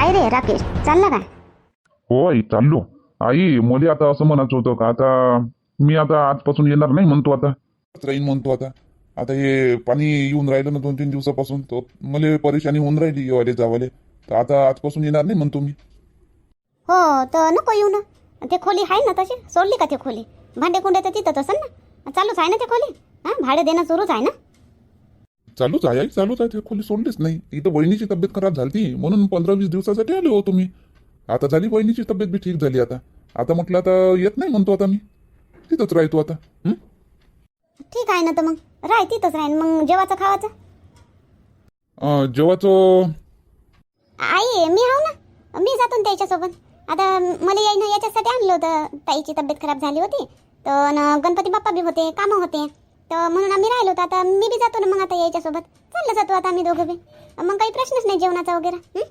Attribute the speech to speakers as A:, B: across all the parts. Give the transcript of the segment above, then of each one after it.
A: काय रे राकेश. चालला काय
B: हो आई चाललो. आई मध्ये आता असं म्हणायचं होतं का आता मी आता आजपासून येणार नाही म्हणतो आता. राहीन म्हणतो आता. आता हे पाणी येऊन राहिलं ना दोन तीन दिवसापासून तर मला परेशानी होऊन राहिली येवाले जावाले. तर आता आजपासून येणार नाही म्हणतो मी.
A: हो तर नको येऊ ना. ते खोली आहे ना तशी? सोडली का ते खोली? भांडे कुंडे तर तिथंच असेल ना? चालूच आहे ना ते खोली? हां भाडे देणं सुरूच आहे ना?
B: चालूच आहे आई चालूच आहे ते खोली सोडलीच नाही. इथं बहिणीची तब्येत खराब झाली म्हणून पंधरा वीस दिवसासाठी आलो होतो मी. आता झाली बहिणीची तब्येत बी ठीक झाली आता. आता म्हटलं आता येत नाही म्हणतो आता मी. तिथंच राहतो आता. हं?
A: ठीक आहे ना तर मग. राह तिथंच राहीन. मग जेवाचं खावाचं
B: अं, जेव्हाचं
A: आई मी आहो ना. मी जातो ना त्याच्यासोबत. आता मला यायनं याच्यासाठी आणलं होतं. ताईची तब्येत खराब झाली होती. तर न गणपती बाप्पा बी होते कामं होते. तर म्हणून आम्ही राहिलो होतो. आता मी बी जातो ना मग आता याच्यासोबत. चाललं जातो आता आम्ही दोघं बी. मग काही प्रश्नच नाही जेवणाचा वगैरे.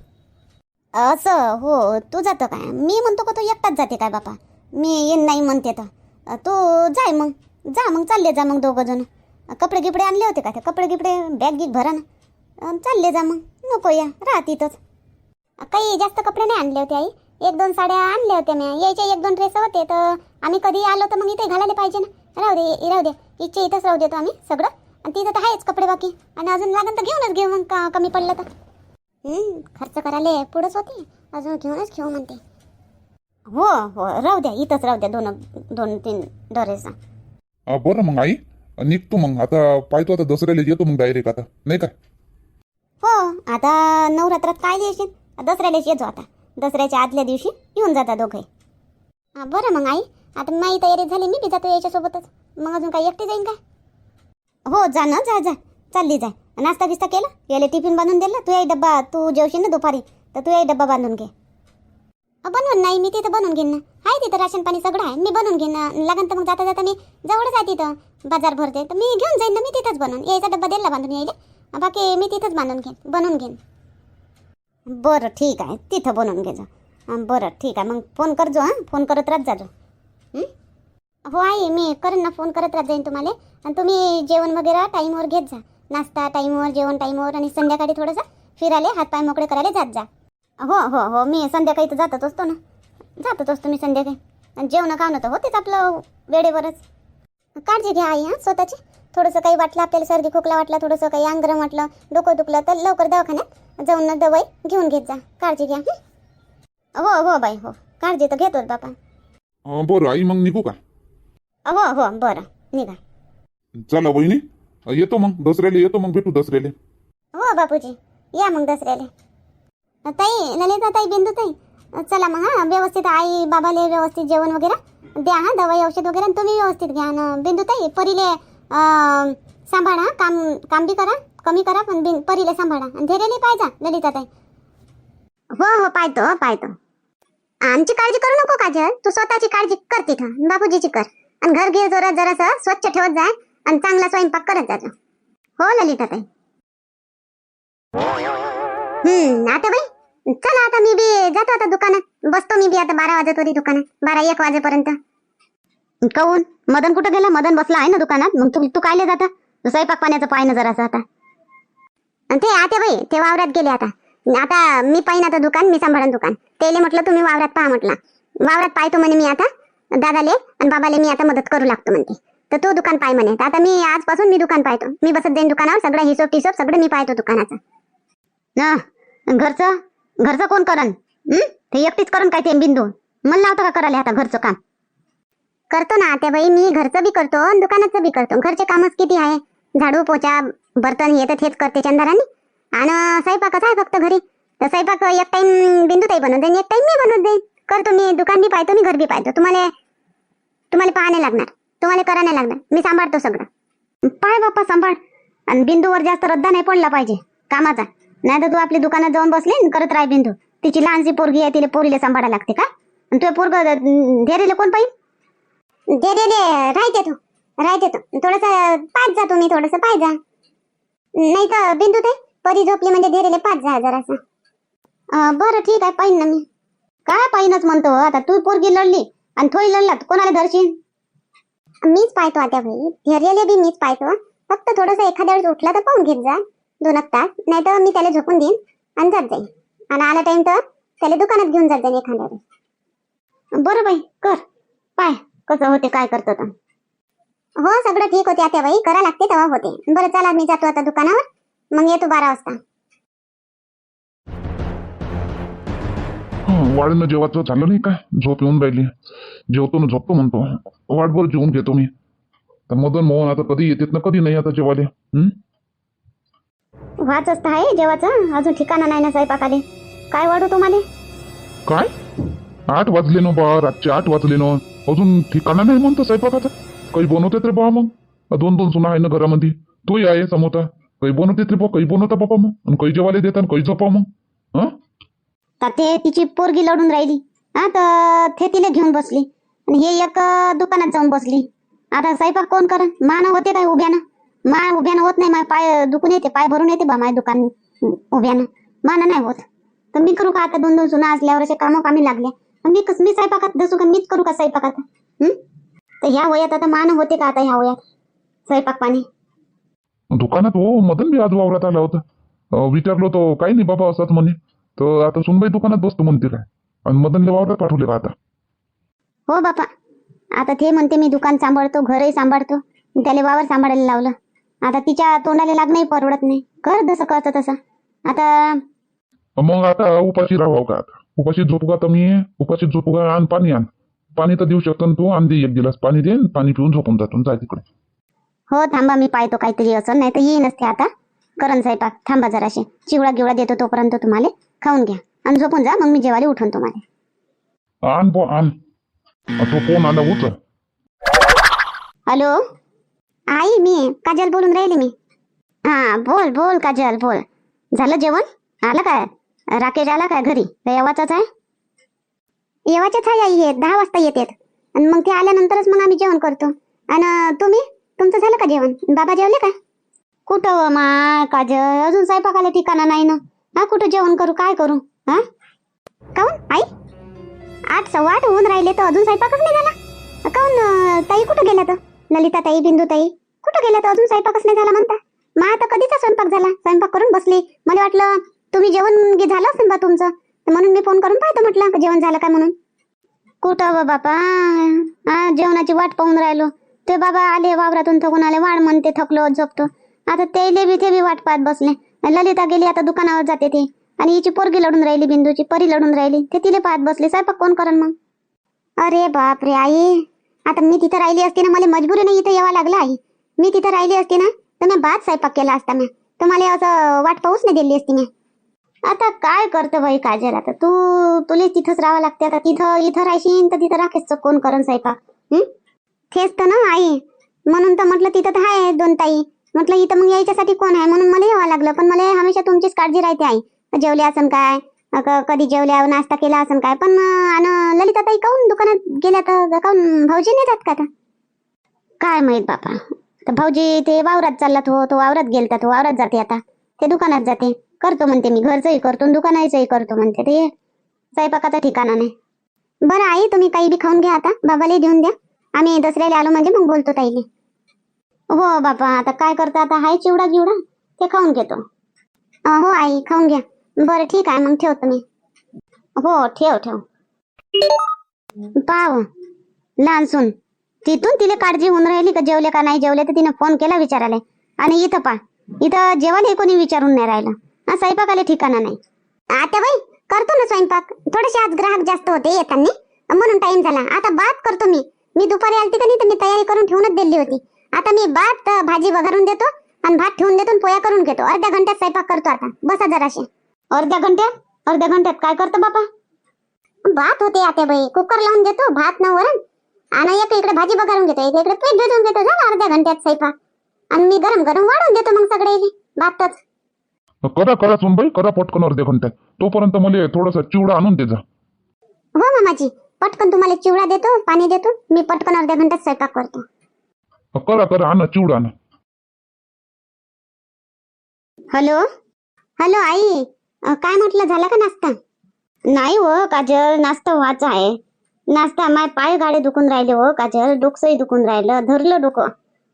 A: असं हो तू जातो काय मी म्हणतो का तू एकटाच जाते काय बापा? मी येईन नाही म्हणते तर. तू जाय मग. जा मग चालले जा मग दोघं जण. कपडे गिपडे आणले होते का? ते कपडे गिपडे बॅग गिग भरा ना. चालले जा मग. नको या राहा तिथंच काही जास्त कपडे नाही आणले होते आई. एक दोन साड्या आणल्या होत्या मी यायच्या एक दोन ड्रेस होते तर आम्ही कधी आलो तर मग इथे घालायला पाहिजे ना. राहू दे राहू दे. इच्छे इथंच राहू देतो आम्ही सगळं. आणि तिथं तर आहेच कपडे बाकी. आणि अजून लागन तर घेऊनच घेऊ मग का कमी पडलं तर. हं, खर्च करायला पुढंच होते. अजून घेऊनच घेऊ म्हणते. हो हो राहू द्या इथंच राहू द्या दोन दोन तीन ड्रेस
B: बरं मग आई निघतो मग. आता पाहतो आता दसऱ्याला येतो मग डायरेक्ट आता नाही काय
A: हो आता नवरात्रात काय द्यायचे दसऱ्यालाच येतो आता. दसऱ्याच्या आदल्या दिवशी येऊन जाता दोघे. बरं मग आई. आता माझी तयारी झाली मी बी जातो याच्यासोबतच. मग अजून काय एकटी जाईन काय? हो जा ना जा जा. चालली जा. नाश्ता बिस्ता केला? याला टिफिन बांधून दिला? तू याही डब्बा तू जेवशील ना दुपारी तर तू याही डब्बा बांधून घे. बनवून नाही मी तिथं बनवून घेईन ना. आहे तिथं राशन पाणी सगळं आहे मी बनवून घेईन लागन तर मग जाता जाता मी जवळच आहे तिथं बाजार भरते. तर मी घेऊन जाईन ना मी तिथंच बनवून. यायचा डब्बा दिला बांधून यायला. बाकी मी तिथंच बांधून घेईन बनवून घेईन. बरं ठीक आहे. तिथं बनवून घे जा. बरं ठीक आहे. मग फोन करजो हां. फोन करत राहत जाजो हो आहे मी करेन ना फोन करत राहत जाईन तुम्हाला. आणि तुम्ही जेवण वगैरे टाईमवर घेत जा. नाश्ता टाईमवर जेवण टाईमवर आणि संध्याकाळी थोडंसं फिरायला हातपाय मोकळे करायला जात जा. हो हो हो मी संध्याकाळी तर जातच असतो ना. जातच असतो मी संध्याकाळी. आणि जेवण खावणं तर होतेच आपलं वेळेवरच. काळजी घ्या आई हां स्वतःची. थोडंसं काही वाटलं आपल्याला सर्दी खोकला वाटला थोडंसं काही अंगरम वाटलं डोकं दुखलं तर लवकर दवाखान्यात जाऊन ना दवाई घेऊन घेत जा. काळजी घ्या हं? हो हो बाई हो. काळजी तर घेतोच बापा.
B: अं, बरं आई मग निघू का?
A: हो हो बरं. निघा.
B: चला बहिणी अं, येतो मग दसऱ्याला येतो मग भेटू दसऱ्याला.
A: हो बापूजी. या मग दसऱ्याला. ताई ललिता ताई बिंदू ताई. चला मग हा व्यवस्थित आई बाबाले व्यवस्थित जेवण वगैरे द्या हा दवाई औषध वगैरे आणि तुम्ही व्यवस्थित घ्या. ना बिंदू ताई परीले सांभाळा काम काम बी करा कमी करा पण बिन परीले सांभाळा. आणि धैर्याने पाहिजा ललिता ताई. हो हो पाहतो पाहतो. आमची काळजी करू नको काजल. तू स्वतःची काळजी कर तिथं बापूजीची कर. आणि घर गिर जरा जरासं स्वच्छ ठेवत जाय आणि चांगला स्वयंपाक करत जा हो ललिता ताई. हम्म आता बाई. चला आता मी बी जातो आता दुकानात. बसतो मी बी आता बारा वाजत होती दुकानात. बारा एक वाजेपर्यंत. काऊन मदन कुठं गेला? मदन बसला आहे ना दुकानात? मग तू तू कायले जाता? स्वयंपाक पाण्याचं पाय ना जरासं आता. आणि ते आते बाई ते वावरात गेले आता. आता मी पाहिन आता दुकान मी सांभाळन दुकान. तेले म्हटलं तुम्ही वावरात पहा म्हटलं. वावरात पाहतो म्हणे मी आता. दादाले आणि बाबाले मी आता मदत करू लागतो म्हणते. तर तो दुकान पाय म्हणे. आता मी आजपासून मी दुकान पाहतो. मी बसत जाईन दुकानावर सगळं हिशोब टिशोब सगळं मी पाहतो दुकानाचं. ना घरचं? घरचं कोण करण? ते एकटीच करण काय ते बिंदू? मला लावतं का करायला आता घरचं काम? करतो ना त्या बाई मी घरचं बी करतो आणि दुकानाचं बी करतो. घरचे कामच किती आहे? झाडू पोचा बर्तन हे तर हेच करते चंदराने. आणि स्वयंपाकच आहे फक्त घरी. तर स्वयंपाक एक टाइम बिंदू ताई बनवून जाईन एक टाइम मी बनवत जाईन करतो मी दुकान बी पाहतो मी घर बी पाहतो. तुम्हाला तुम्हाला पाहा नाही लागणार. तुम्हाला करा नाही लागणार. मी सांभाळतो सगळं. पाय बाप्पा सांभाळ. आणि बिंदूवर जास्त रद्दा नाही पडला पाहिजे कामाचा. नाही तर तू आपली दुकानात जाऊन बसले करत राह बिंदू. तिची लहानशी पोरगी आहे तिला पोरीला सांभाळायला लागते का? आणि तुझ्या पोरग धैर्यला कोण पाहिजे धैर्यले राहते तू. राहते तू. थोडस पाच जा तुम्ही थोडस पाय जा. नाही तर बिंदू ते परी झोपली म्हणजे धेरेले पाच जा जरासं. बरं ठीक आहे. पाहिजे ना मी. काय पाहिनच म्हणतो आता तू पोरगी लढली आणि थोडी लढला कोणाला धरशील? मीच पाहतो आता भाई धैर्याला बी मीच पाहतो. फक्त थोडस एखाद्या वेळेस उठला तर पाहून घेत जा दोन तास. नाही तर मी त्याला झोपून देईन आणि जात जाईन. आणि आला टाइम तर त्याला दुकानात घेऊन जात जाईन एखाद्या वेळेस. बरं बाई कर. पाय कसं होते काय करतो तर हो सगळं ठीक होते आता बाई करा लागते तेव्हा होते. बरं चला मी जातो आता दुकानावर. मग येतो बारा वाजता.
B: वाढीनं जेवायचं झालं नाही काय झोप येऊन राहिली. जेवतो ना झोपतो म्हणतो. वाटभर जेवून घेतो मी. तर मदन मोहन आता कधी येतात ना कधी नाही आता जेवाले? हं?
A: वाच असतं आहे जेवाचं. अजून ठिकाणा नाही ना स्वयंपाकाले. काय वाढू तुम्हाला?
B: काय? आठ वाजले ना बा रातचे आठ वाजले ना. अजून ठिकाणा नाही म्हणतो स्वयंपाकाचा. काही बनवतात रे बा मग. दोन दोन सुना आहे ना घरामध्ये तूही आहे समोता काही बनवतात रे बा काही बनवता बाबा मग. आणि काही जेवायला देतात काही झोपा मग. हं?
A: तर ते तिची पोरगी लढून राहिली. हा तर ते तिला घेऊन बसली. आणि हे एक दुकानात जाऊन बसली. आता स्वयंपाक कोण करण मान होते काय उभ्यानं. मान उभ्यानं होत नाही पाय दुखून येते पाय भरून येते बा माझ्या दुकान उभ्यानं. मान नाही होत. तर मी करू का आता दोन दोन सुना असल्यावर असे कामं कामी लागले मी कस मी स्वयंपाकात बसू का? मीच करू का स्वयंपाकात? हम्म तर ह्या वयात आता मान होते का आता ह्या वयात? स्वयंपाक पाणी.
B: दुकानात हो मदन बी आज वावरात आला होता. विचारलो तो काही नाही बाबा असत म्हणे. तर आता सुनबाई दुकानात बसतो म्हणते काय आणि मदनला वावरात पाठवले का आता
A: हो बापा आता ते म्हणते मी दुकान सांभाळतो घरही सांभाळतो त्याला वावर सांभाळायला लावलं. आता तिच्या तोंडाला लागणंही परवडत नाही. कर जसं कळतं तसं. आता
B: मग आता उपाशी राहावं का आता? उपाशी झोपू का तर मी उपाशी झोपू का आण पाणी आण. पाणी तर देऊ शकतो ना तू आण दे एक गिलास पाणी दे पाणी पिऊन झोपून जातो जाय तिकडे.
A: हो थांबा मी पाहतो काहीतरी असं नाही तर येईनच ते आता. करण स्वयंपाक थांबा जराशे. चिवडा गिवडा देतो तोपर्यंत तुम्हाला. खाऊन घ्या. आणि झोपून जा मग मी जेवायला उठून तुम्हाला.
B: आण बो आण. तो फोन आला उचल
A: हॅलो? आई मी काजल बोलून राहिली मी. हा बोल बोल काजल बोल. झालं जेवण? आलं काय? राकेश आला काय घरी? का येवाचाच आहे? येवाच्याच आहे आई हे दहा वाजता येतात. आणि मग ते आल्यानंतरच मग आम्ही जेवण करतो. आणि तुम्ही? तुमचं झालं का जेवण? बाबा जेवले का? कुठं व माय काजल? अजून स्वयंपाकाला ठिकाणा नाही ना. हा कुठं जेवण करू काय करू? हा? काऊन? आई? आठ सव्वा आठ होऊन राहिले तर अजून स्वयंपाकच नाही झाला काऊन ताई कुठं गेल्या तर? ललिता ताई बिंदू ताई कुठं गेल्या तर अजून स्वयंपाकच नाही झाला म्हणता? मग आता कधीचा स्वयंपाक झाला? स्वयंपाक करून बसली. मला वाटलं तुम्ही जेवण झालं असेल बा तुमचं. तर म्हणून मी फोन करून पाहतो म्हटलं जेवण झालं का म्हणून. कुठं बा बापा? हा जेवणाची वाट पाहून राहिलो. ते बाबा आले वावरातून थकून आले. वाढ म्हणते थकलो झोपतो. आता ते बी ते बी वाट पाहत बसले. ललिता गेली आता दुकानावर जाते ते. आणि हिची पोरगी लढून राहिली बिंदूची परी लढून राहिली. ते तिले पाहत बसले स्वयंपाक कोण करण मग? अरे बाप रे आई. आता मी तिथं राहिली असते ना मला मजबुरीने इथं यावं लागलं आई. मी तिथं राहिली असते ना तर मी बाद स्वयंपाक केला असता मी तुम्हाला असं वाट पाहूच नाही दिली असती मी. आता काय करतो बाई काजल आता तू तुला तिथंच राहावं लागते. आता तिथं इथं राहशील तर तिथं राखेस कोण करण स्वयंपाक हम्म तेच तर ना आई. म्हणून तर म्हटलं तिथं तर आहे दोन ताई. म्हटलं इथं मग यायच्यासाठी कोण आहे? म्हणून मला यावं लागलं. पण मला हमेशा तुमचीच काळजी राहते आई. जेवले असन काय? कधी जेवल्या नाश्ता केला असन काय? पण आणि ललिता ताई काऊन दुकानात गेल्या तर काऊन भाऊजी नाही जात का आता? काय माहीत बापा. तर भाऊजी ते वावरात चालला तो हो, तो वावरात गेलता तो वावरात जाते आता. ते दुकानात जाते. करतो म्हणते मी घरचंही करतो दुकानाचंही करतो म्हणते ते. स्वयंपाकाचा ठिकाणा नाही. बरं आई तुम्ही काही बी खाऊन घ्या आता. बाबाला देऊन द्या. आम्ही दसऱ्याला आलो म्हणजे मग बोलतो ताईले. हो बापा आता काय करता? आता हाय चिवडा गिवडा. ते खाऊन घेतो. हो आई खाऊन घ्या. बरं ठीक आहे मग ठेवतो मी. हो ठेव ठेव. पाव. लहान सून. तिथून तिला काळजी होऊन राहिली का जेवले का नाही जेवले तर तिने फोन केला विचारायला. आणि इथं पा इथं जेवण हे कोणी विचारून नाही राहिलं. हा स्वयंपाकाला ठिकाणा नाही. आता बाई करतो ना स्वयंपाक. थोडेसे आज ग्राहक जास्त होते येताना. म्हणून टाइम झाला. आता बात करतो मी. मी दुपारी आलती का नाही तर मी तयारी करून ठेवूनच दिली होती. आता मी अं, भाजी वगैरून देतो आणि भात ठेवून देतो पोया करून घेतो. अर्ध्या घंट्यात स्वयंपाक करतो आता. बसा जराशे. अर्ध्या घंट्यात? अर्ध्या घंट्यात काय करतो बापा? भात होते आता बाई. कुकर लावून देतो भात न वरण. आणि एक इकडे भाजी बघारून घेतो एक इकडे पीठ भिजवून घेतो. झालं अर्ध्या घंट्यात स्वयंपाक. आणि मी गरम गरम वाढून देतो मग सगळे भातच.
B: करा करा सुनबाई करा पटकन अर्ध्या घंट्यात. तोपर्यंत मला थोडासा चिवडा आणून दे जा.
A: हो मामाजी. पटकन तुम्हाला चिवडा देतो पाणी देतो. मी पटकन अर्ध्या घंट्यात स्वयंपाक करतो.
B: करा करा आणा चिवडा आणा
A: हॅलो? हॅलो आई. अ, काय म्हटलं? झाला का नाश्ता? नाही हो काजल. नाश्ता व्हायचा आहे. नाश्ता माय पाय गाडे दुखून राहिले हो काजल. डोकसंही दुखून राहिलं. धरलं डोकं.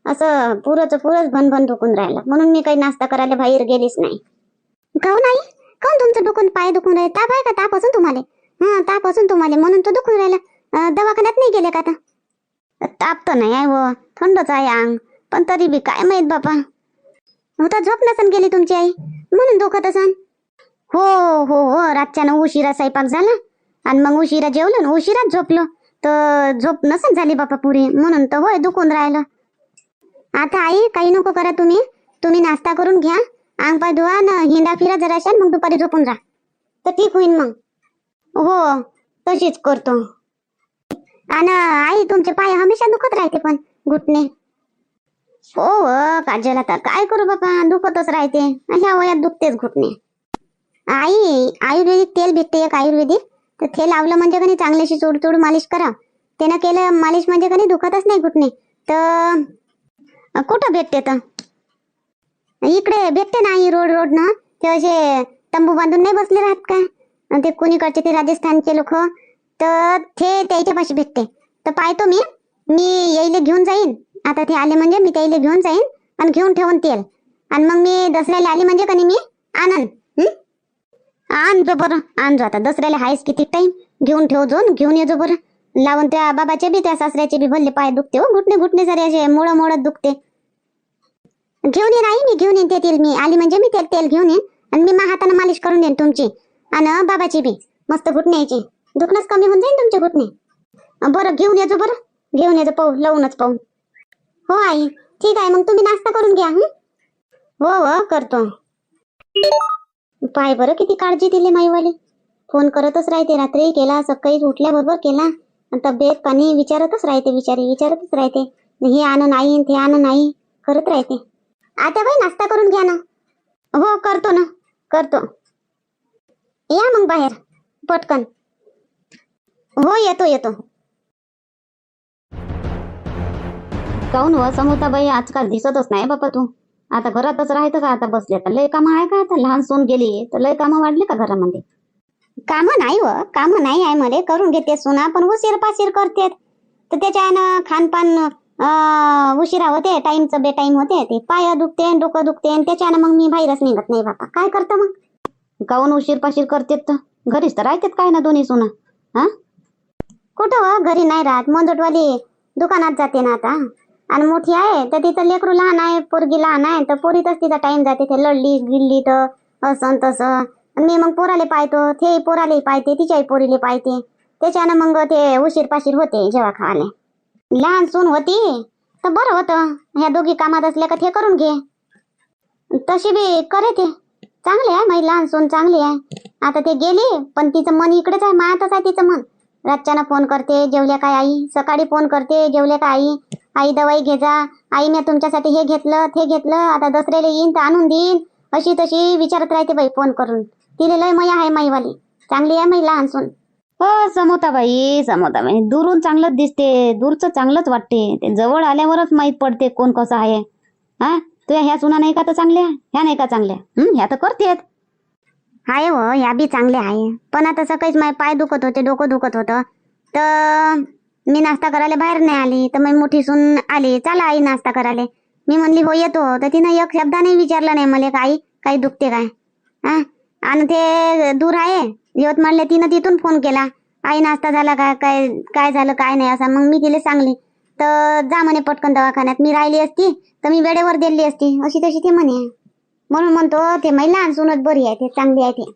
A: असं पुरंच पुरंच भनभन दुखून राहिलं. म्हणून मी काही नाश्ता करायला बाहेर गेलीच नाही. काहून आई? काऊन तुमचं दुखून पाय दुखून राहिले? ताप आहे का? ताप असून तुम्हाला? हा ताप असून तुम्हाला. म्हणून तो दुखून राहिला. अं, दवाखान्यात नाही गेले का आता? ताप तर नाही आहे व थंडच आहे अंग. पण तरी बी काय माहीत बापा. होता झोप नसन गेली तुमची आई. म्हणून दुखत असन. हो हो हो रातच्यानं उशिरा स्वयंपाक झाला. आणि मग उशिरा जेवलो ना उशिराच झोपलो. तर झोप नसन झाली बापा पुरी. म्हणून तर होय दुखून राहिलं. आता आई काही नको करा तुम्ही. तुम्ही नाश्ता करून घ्या. अंग पाय धुवा ना हिंडा फिरा जराशा मग दुपारी झोपून राहा. तर ठीक होईल मग. हो तशीच करतो. आणि आई तुमचे पाय हमेशा दुखत राहते पण घुटणे. हो काजल आता काय करू बाबा दुखतच राहते. ह्या वयात दुखतेच घुटणे. आई आयुर्वेदिक तेल भेटते एक आयुर्वेदिक. तर ते लावलं म्हणजे कधी चांगल्याशी चूड चूड मालिश करा. त्यानं केलं मालिश म्हणजे कधी दुखतच नाही घुटणे. तर कुठं भेटते तर? इकडे भेटते नाही रोड रोड ना ते असे तंबू बांधून नाही बसले राहत काय ते कुणीकडचे ते राजस्थानचे लोक. तर ते त्याच्या पाशी भेटते. तर पाहतो मी मी येईले घेऊन जाईन. आता ते आले म्हणजे मी त्याला घेऊन जाईन आणि घेऊन ठेवून तेल. आणि मग मी दसऱ्याला आली म्हणजे कधी मी आनंद आण जो बरं आण जो आता. दसऱ्याला आहेस किती टाईम घेऊन ठेव जो घेऊन येजो बरं. लावून त्या बाबाचे बी त्या सासऱ्याचे बी भल्ले पाय दुखते हो. घुटणे घुटणे सारे असे मोळ मोडत दुखते. घेऊन येईन आई मी घेऊन येईन ते तेल. मी आली म्हणजे मी ते तेल घेऊन येईन. आणि मी मा हाताने मालिश करून देईन तुमची. आणि बाबाची बी. मस्त घुटण्याची दुखणंच कमी होऊन जाईल तुमचे घुटणे बरं घेऊन याजो बरं. घेऊन याजो पाहू लावूनच पाहून. हो आई. ठीक आहे मग तुम्ही नाश्ता करून घ्या हो? हो करतो. पाय बरं किती काळजी दिली माईवाली. फोन करतच राहते रात्री केला सकाळी उठल्याबरोबर केला. तब्येत पाणी विचारतच राहते विचारी विचारतच राहते. हे आणून आई ते आणून नाही करत राहते. आता बाई नाश्ता करून घ्या ना. हो करतो ना. करतो. या मग बाहेर पटकन. हो येतो येतो. काऊन व समोताबाई आजकाल दिसतच नाही बापा तू. आता घरातच राहायचं का आता बसले? तर लय कामं आहे का आता? लहान सोन गेली तर लय कामं वाढले का घरामध्ये? कामं नाही व कामं नाही आहे मले करून घेते सुना पण उशीर पाशीर करते तर त्याच्यानं खानपान उशिरा होते टाइमचं बे टाइम होते ते पाय दुखते डोकं दुखते आणि त्याच्यानं मग मी बाहेरच निघत नाही बापा. काय करतं मग? काऊन उशीर पाशीर करतेत तर? घरीच तर राहतेत काय ना दोन्ही सुना? हा? कुठं हो? घरी नाही राहत. मंजोटवाली दुकानात जाते ना आता. आणि मोठी आहे तर तिथं लेकरू लहान आहे पोरगी लहान आहे तर पोरीतच तिचा टाइम जाते. ते लढली गिल्ली तर असं तसं. मी मग पोराले पाहतो. ते पोराले पाहते तिच्याही पोरीले पाहते. त्याच्यानं मग ते उशीर पाशीर होते जेव्हा खावाले. लहान सून होती तर बरं होतं. ह्या दोघी कामात असल्या का ते करून घे. तशी बी करे ते. चांगले आहे माझी लहान सून चांगली आहे. आता ते गेली पण तिचं मन इकडेच आहे मायातच आहे तिचं मन. रातच्यानं फोन करते जेवल्या काय आई? सकाळी फोन करते जेवले काय आई? आई दवाई घे जा. तुमच्यासाठी हे घेतलं ते घेतलं आता दसऱ्याला येईन तर आणून देईन. अशी तशी विचारत राहते बाई फोन करून. तिने लय मया आहे माईवाली. चांगली आहे माई लहान सून
C: हो समोता बाई दुरून चांगलंच दिसते दूरचं चांगलंच वाटते. ते जवळ आल्यावरच माहीत पडते कोण कसं आहे. हा? तुझ्या ह्या सुना नाही का तर चांगल्या ह्या नाही का चांगल्या? हम्म ह्या तर करतेत.
A: आहे हो या बी चांगले आहे. पण आता सकाळीच माझे पाय दुखत होते डोकं दुखत होतं. तर मी नाश्ता करायला बाहेर नाही आली. तर मग मोठी सून आली. चला आई नाश्ता करायला. मी म्हणली हो येतो. तर तिनं एक शब्दाने विचारलं नाही मला काही काही दुखते काय? हा? आणि ते दूर आहे. यवतमाळले तिनं तिथून फोन केला. आई नाश्ता झाला का? काय काय झालं काय नाही? असं मग मी तिला सांगली. तर जा म्हणे पटकन दवाखान्यात. मी राहिली असती तर मी वेळेवर दिली असती. अशी तशी ती म्हणे. म्हणून म्हणतो ते महिला लहान बरी आहे ते चांगली आहे ते.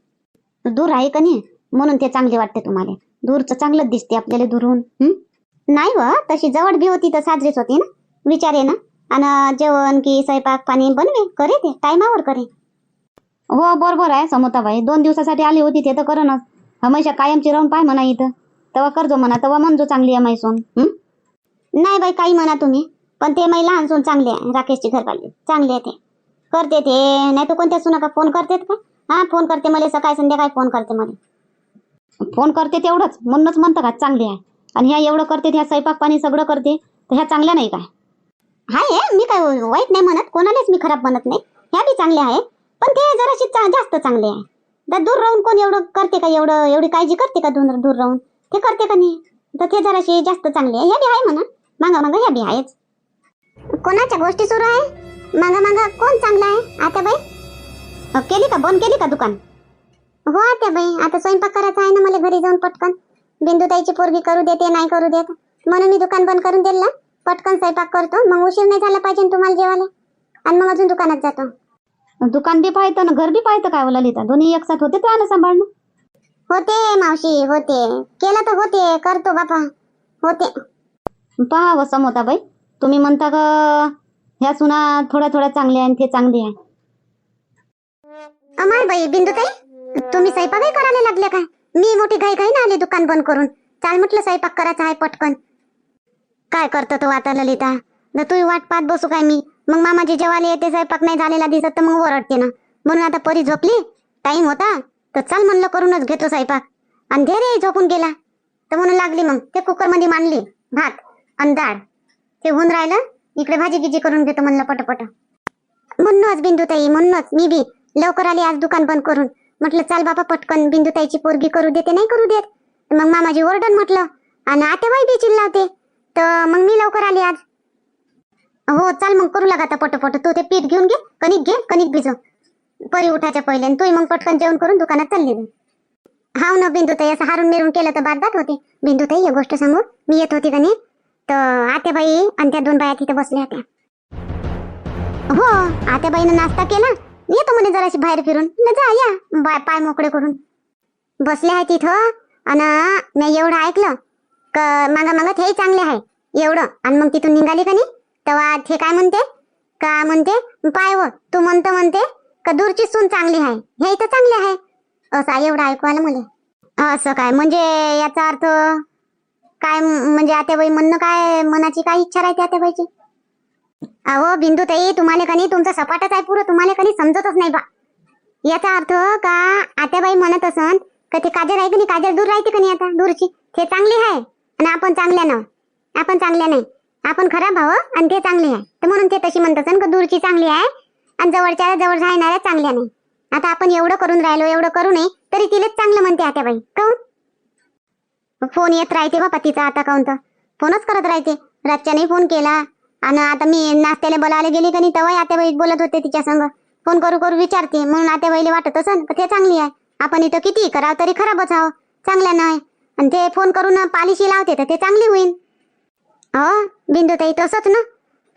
A: दूर आहे का नाही? म्हणून ते चांगले वाटते तुम्हाला. दूरचं चांगलंच दिसते आपल्याला दूरहून नाही व तशी जवळ बी होती तर साजरीच होती ना? विचारे ना. आणि जेवण की स्वयंपाक पाणी बनवे करे ते टायमावर करे.
C: हो बरोबर आहे समोताबाई. दोन दिवसासाठी आली होती ते तर करणच. हमेशा कायमची राहून पाय म्हणा इथं. तेव्हा करजो म्हणा तेव्हा म्हणजो चांगली आहे मैसून
A: नाही बाई काही म्हणा तुम्ही. पण ते महिला लहान सून चांगली आहे राकेशची घरवाली. चांगली आहे ते. करते ते. नाही तर कोणत्या सुना का फोन करतेत का? हा फोन करते मला सकाळ संध्याकाळ फोन करते मला.
C: फोन करते तेवढंच. म्हणूनच म्हणतं का चांगली आहे. आणि ह्या एवढं करते ह्या स्वयंपाक पाणी सगळं करते तर ह्या चांगल्या नाही काय?
A: आहे मी काय वाईट नाही म्हणत. कोणालाच मी खराब म्हणत नाही. ह्या बी चांगल्या आहे. पण ते जराशी जास्त चांगले आहे. तर दूर राहून कोण एवढं करते का एवढं एवढी काळजी करते का दूर दूर राहून? ते करते का नाही? तर ते जराशी जास्त चांगले आहे. ह्या बी आहे म्हणा. मागा मागा ह्या बी आहेच. कोणाच्या गोष्टी सुरू आहे? मागा मागा कोण चांगला आहे? आता बाई केली का? बंद केली का दुकान? हो त्या बाई आता स्वयंपाक करायचा आहे ना मला घरी जाऊन पटकन. बिंदुताईची पोरगी करू देते नाही करू देत. म्हणून मी दुकान बंद करून दिलं. ना पटकन स्वयंपाक करतो. मग उशीर नाही झाला पाहिजे ना तुम्हाला जेवायला. आणि मग अजून दुकानात जातो.
C: दुकान बी पाहतं ना घर बी पाहतं काय बोला लिहिता दोन्ही एक साथ होते तो आलं सांभाळणं?
A: होते मावशी होते. केलं तर होते. करतो बापा. होते.
C: पहा व समोताबाई. तुम्ही म्हणता का ह्या सुना थोड्या थोड्या चांगल्या आहे आणि ते चांगले आहे.
A: अमाय बाई बिंदू ताई तुम्ही स्वयंपाकही करायला लागले काय? मी मोठी घाई घाई ना आली दुकान बंद करून. चाल म्हटलं स्वयंपाक करायचा आहे पटकन. काय करतो तो आता ललिता? न तू वाट पाहत बसू काय मी? मग मामाजी जेवायला येते स्वयंपाक नाही झालेला दिसत तर मग ओरडते ना. म्हणून आता परी झोपली? टाईम होता? तर चाल म्हणलं करूनच घेतो स्वयंपाक. आणि धे रे झोपून गेला. तर म्हणून लागली मग. ते कुकरमध्ये मांडली भात आणि डाळ. ते होऊन राहिलं. इकडे भाजी गिजी करून घेतो म्हणलं पटपट. म्हणूनच बिंदुताई म्हणूनच मी बी लवकर आली आज दुकान बंद करून. म्हटलं चाल बाबा पटकन बिंदुताईची पोरगी करू देते नाही करू देत. मग मामाजी ओरडन म्हटलं आणि आतेबाई बी चिल्लावते तर मग मी लवकर आली आज. हो चाल मग करू लागा आता पटपट. तू ते पीठ घेऊन घे कणिक घे कणिक भिजव. परी उठायच्या पहिले तू मग पटकन जेवण करून दुकानात चालली हा हाव ना बिंदुताई असं हारून मिरून केलं तर बाद बाद होते. बिंदुताई एक गोष्ट सांगू मी येत होती का नाही? तर आतेबाई आणि त्या दोन बाया तिथे बसल्या होत्या. हो आत्याबाईनं नाश्ता केला. येतो म्हणे जराशी बाहेर फिरून. म्हणलं, जा या. बाय पाय मोकळे करून. बसले आहे तिथं आणि मी एवढं ऐकलं. क मागा मागत हे चांगले आहे. एवढं. आणि मग तिथून निघाली का नाही? तेव्हा ते काय म्हणते? का म्हणते? पाय व तू म्हणतो म्हणते का दूरची सून चांगली आहे. हे इथं चांगले आहे. असं एवढं ऐकू आलं मला. असं काय? म्हणजे याचा अर्थ काय म्हणजे आत्याबाई म्हणणं काय मनाची काय इच्छा राहते आत्याबाईची? अहो बिंदू ताई तुम्हाला कधी तुमचं सपाटच आहे पुरं तुम्हाला कनी समजतच नाही बा. याचा अर्थ का आत्याबाई म्हणत असन का ते काजल आहे की नाही काजल दूर राहते का नाही आता दूरची. ते चांगली आहे आणि आपण चांगल्या ना. आपण चांगल्या नाही. आपण खराब भाव आणि ते चांगले आहे. तर म्हणून ते तशी म्हणत असन का दूरची चांगली आहे आणि जवळच्या जवळ राहणाऱ्या चांगल्या नाही. आता आपण एवढं करून राहिलो एवढं करू नये तरी तिलेच चांगलं म्हणते आत्याबाई. काऊन? फोन येत राहते हो बापा तिचा आता काऊन तर. फोनच करत राहते. रातच्याने फोन केला. आणि आता मी नाश्त्याला बोलायला गेली का नाही तेव्हा आत्याबाई बोलत होते तिच्या संग. फोन करू करू विचारते. म्हणून आत्याबाईला वाटत असन ते चांगली आहे. आपण इथं किती करावं तरी खराबच आहो. चांगल्या नाही. आणि ते फोन करून पालिशी लावते तर ते चांगली होईल हो बिंदू ताई तसंच ना.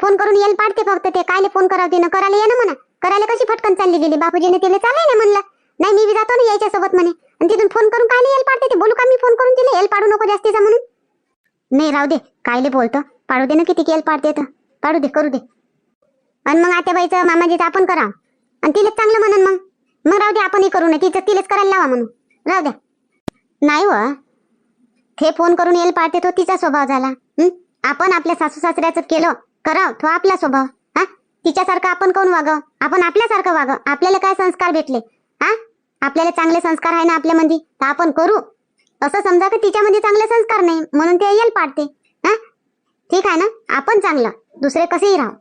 A: फोन करून येईल पाडते फक्त ते. कायले फोन करावते ना करायला ये ना म्हणा. करायला कशी फटकन चालली गेली? बापूजीने तिला चालले ना म्हणलं. नाही मी बी जातो ना यायच्या सोबत म्हणे. आणि तिथून फोन करून कायले येल पाडते ते. बोलू का मी फोन करून तिला येल पाडू नको जास्तीचा म्हणून. नाही राहू दे. कायले बोलतो. पाडू दे ना किती येल पाडते तर. पाडू दे करू दे. आणि मग आत्याबाईचं मामाजीचं आपण करा आणि तिलाच चांगलं म्हणून मग. मग राहू दे आपणही करू नये. तिचं तिलाच करायला लावा म्हणून. राहू द्या नाही व. हे फोन करून येईल पाडते तो तिचा स्वभाव झाला. आपण आपल्या सासू सासऱ्याचं केलं कराव. तो आपला स्वभाव. हा? तिच्यासारखं आपण कोण वाग आपण आपल्यासारखं वाग आपल्याला काय संस्कार भेटले? हा? आपल्याला चांगले संस्कार आहे ना आपल्यामध्ये तर आपण करू. असं समजा की तिच्यामध्ये चांगले संस्कार नाही म्हणून ते येईल पाडते हा? ठीक आहे ना? आपण चांगलं. दुसरे कसेही राहू.